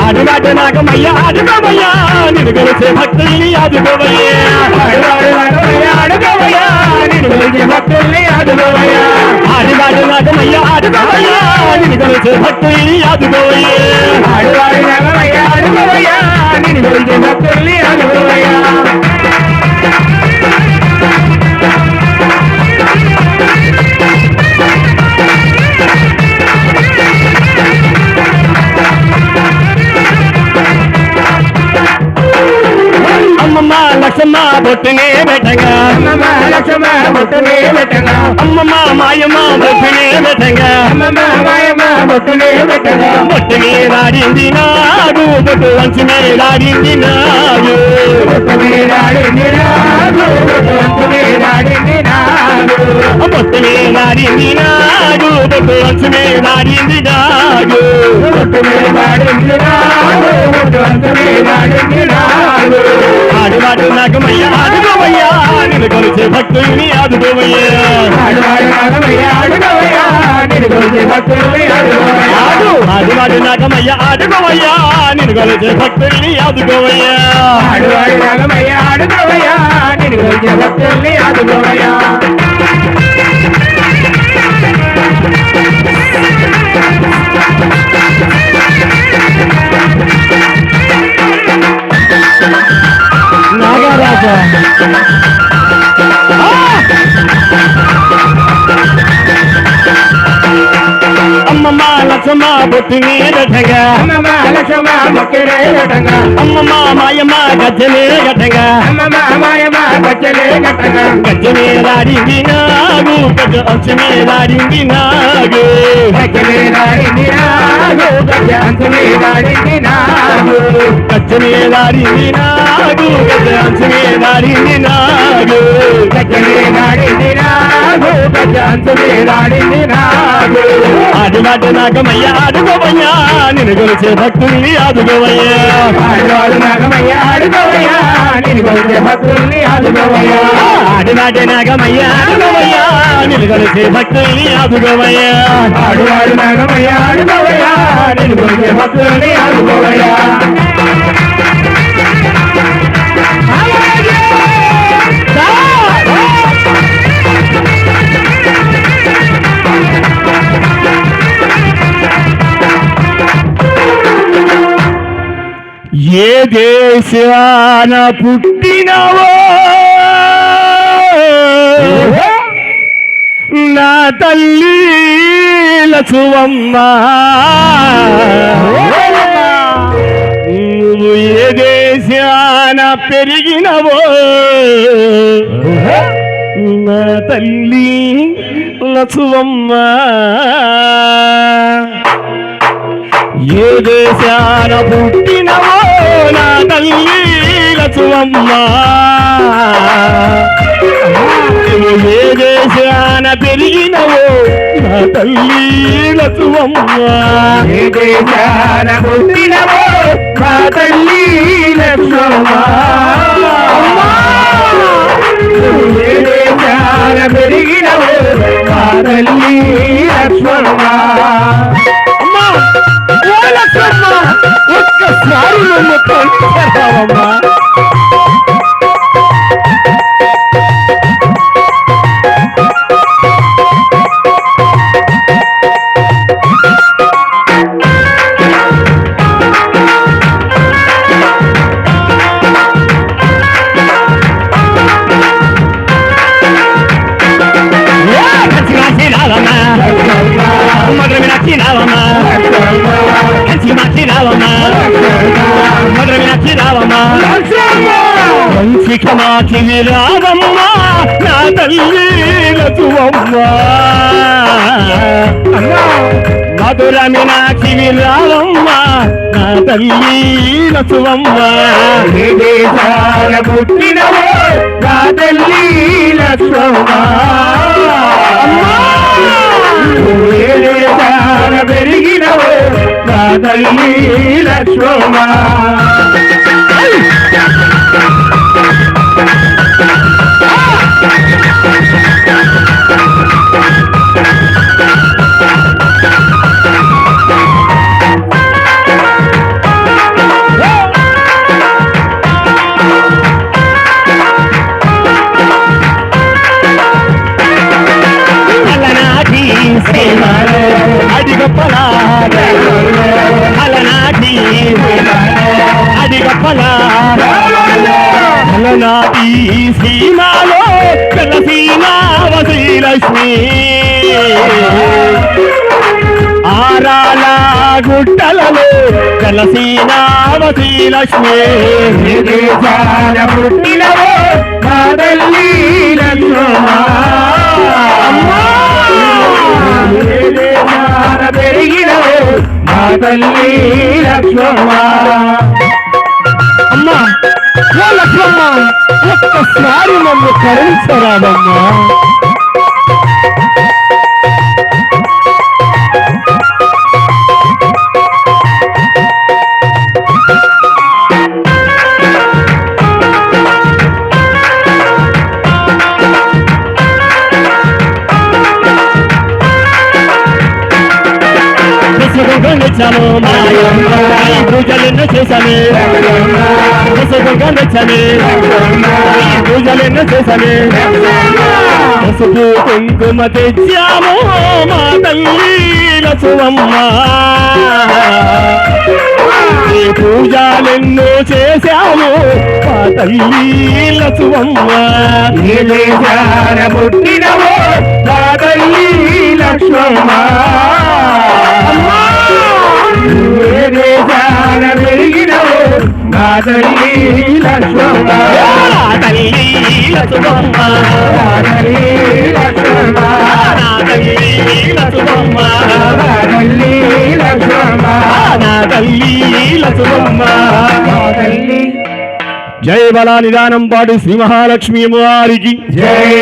ఆడువాడు నాగమయ్య ఆడుకోవయ్యా నిన్ను కొలిచే భక్తుల్ని ఆదుకోవయ్యా ఆడువాడు నాగమయ్య ఆడుకోవయ్యా నిన్ను కొలిచే భక్తుల్ని ఆదుకోవయ్యా ఆడువాడు నాగమయ్య ఆడుకోవయ్యా నిన్ను కొలిచే భక్తుల్ని ఆదుకోవయ్యా ఆడువాడు నాగమయ్య ఆడుకోవయ్యా నిన్ను కొలిచే భక్తుల్ని ఆదుకోవయ్యా లక్ష్మమ్మ బొట్టునే పెట్టగా అమ్మమ్మ లక్ష్మ బొట్టునే పెట్టగా అమ్మమ్మ మాయమ్మ బొట్టునే పెట్టగా బొట్టునే పెట్టగా బొట్టు మీదాడింది నాడు బొట్టు వంచునే రాడింది నాడు. బొట్టునే రాడింది నాడు బొట్టు మీదాడింది నాడు నాడు. బొట్టు వంచి నాడు బొట్టు మీదాడింది నాడు బొట్టు నాడు. ఆడువాడు నాగమయ్య ఆడుకోవయ్యా నిన్ను కొలిచే భక్తుల్ని ఆదుకోవయ్యా ఆడువాడు నాగమయ్య ఆడుకోవయ్యా నిన్ను కొలిచే భక్తుల్ని ఆడుకోవయ్యా ఆడువాడు నాగమయ్య ఆడుకోవయ్యా నిన్ను కొలిచే భక్తుల్ని ఆదుకోవయ్యా ఆడుకోవయ్యా అమ్మమ్మ లక్ష్మ బొట్టు నీడటగా అమ్మమ్మ లక్ష్మ మొక్కిరే గటంగా అమ్మమ్మ మాయమ్మ గజ్జలే గటగా అమ్మమ్మ మాయమ్మ గచ్చలే గటంగా గజ్జ మీదాడింది నాగు గజ్జ అంచు మీదాడింది నాగు గచ్చలే దాడింది నాగు గచ్చ అంచులే దాడింది నాగు గజ్జ మీదాడింది నాగు గజ్జ మీదాడింది నాగు ఆడుమాట నాగమయ్య ఆడుకోవయ్యా నిన్ను కొలిచే భక్తుల్ని ఆదుకోవయ్యా ఆడువాడు నాగమయ్య ఆడుకోవయ్యా నేను కొలిచే భక్తుల్ని ఆడుకోవయ్యా ఆడుమాట నాగమయ్య ఆడుకోవయ్యా నిన్ను కొలిచే భక్తుల్ని ఆదుకోవయ్యా ఆడువాడు నాగమయ్య ఆడుకోవయ్యా నేను కొలిచే భక్తుల్ని ఏ దేశాన పుట్టినవో? నా తల్లి లచువమ్మ. నువ్వు ఏ దేశాన పెరిగినవో? నా తల్లి లచువమ్మ. ఏ దేశాన పుట్టినవో? నా తల్లి ఏ దేశాన పెరిగినవో నా తల్లి లచువమ్మ ఏ దేశాన పుట్టినవో మా తల్లి లక్ష్మమ్మ ఏ దేశాన పెరిగినవో మా తల్లి లక్ష్మమ్మ ఒక్కసారి నన్ను తొలిచావమ్మా కంచి మాచి రావమ్మా. మధుర మీనాక్షి రావమ్మా. కంచి మాచి రావమ్మా. మధుర కమాచి రావమ్మా నా తల్లి లచువమ్మా. మధుర రావమ్మా నా తల్లి లచువమ్మా. ఏ దేశాన పుట్టినవో మా తల్లి లక్ష్మమ్మ పెరిగినవో మా తల్లి లక్ష్మమ్మ అలనాటి సీమాలో పిల్లసీమావ శ్రీలక్ష్మి ఆరాల గుట్టలలో పిల్లసీనావ శ్రీలక్ష్మి పుట్టినవో దేశాన పెరిగినవో మా తల్లి ఓ లక్ష్మమ్మ ఒక్కసారి నన్ను కరుణించరాదమ్మా ఈ పూజలెన్నో చేశాను ఈ పూజలెన్నో చేశాను పసుపు కుంకుమ తెచ్చాము మా తల్లి లసువమ్మ పూజలెన్నో చేశాము మా తల్లి లసువమ్మ పుట్టినవో మా తల్లి లక్ష్మమ్మ తల్లి లక్ష్మమ్మ తల్లి లసువమ్మ తల్లి లక్ష్మమ్మ తల్లి తల్లి లక్ష్మమ్మ తల్లి తల్లి బలా నిదానం పాటు శ్రీ మహాలక్ష్మి వారికి జయ